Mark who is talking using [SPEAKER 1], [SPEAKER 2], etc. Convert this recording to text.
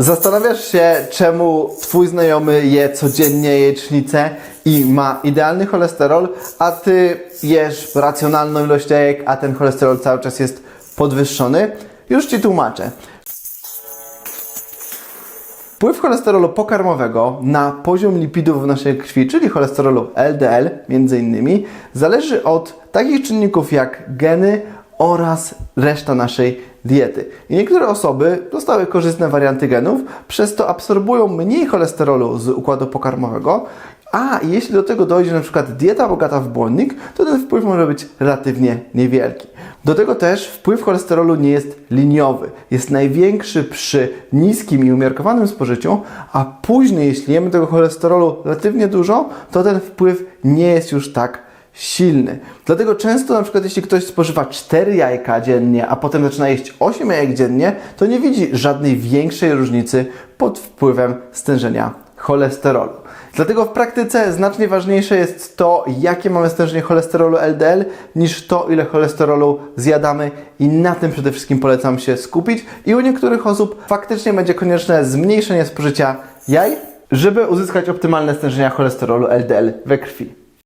[SPEAKER 1] Zastanawiasz się, czemu twój znajomy je codziennie jajecznicę i ma idealny cholesterol, a ty jesz racjonalną ilość jajek, a ten cholesterol cały czas jest podwyższony? Już ci tłumaczę. Wpływ cholesterolu pokarmowego na poziom lipidów w naszej krwi, czyli cholesterolu LDL między innymi, zależy od takich czynników jak geny oraz reszta naszej diety. I niektóre osoby dostały korzystne warianty genów, przez to absorbują mniej cholesterolu z układu pokarmowego, a jeśli do tego dojdzie na przykład dieta bogata w błonnik, to ten wpływ może być relatywnie niewielki. Do tego też wpływ cholesterolu nie jest liniowy. Jest największy przy niskim i umiarkowanym spożyciu, a później, jeśli jemy tego cholesterolu relatywnie dużo, to ten wpływ nie jest już tak silny. Dlatego często na przykład jeśli ktoś spożywa 4 jajka dziennie, a potem zaczyna jeść 8 jajek dziennie, to nie widzi żadnej większej różnicy pod wpływem stężenia cholesterolu. Dlatego w praktyce znacznie ważniejsze jest to, jakie mamy stężenie cholesterolu LDL, niż to, ile cholesterolu zjadamy i na tym przede wszystkim polecam się skupić. I u niektórych osób faktycznie będzie konieczne zmniejszenie spożycia jaj, żeby uzyskać optymalne stężenia cholesterolu LDL we krwi.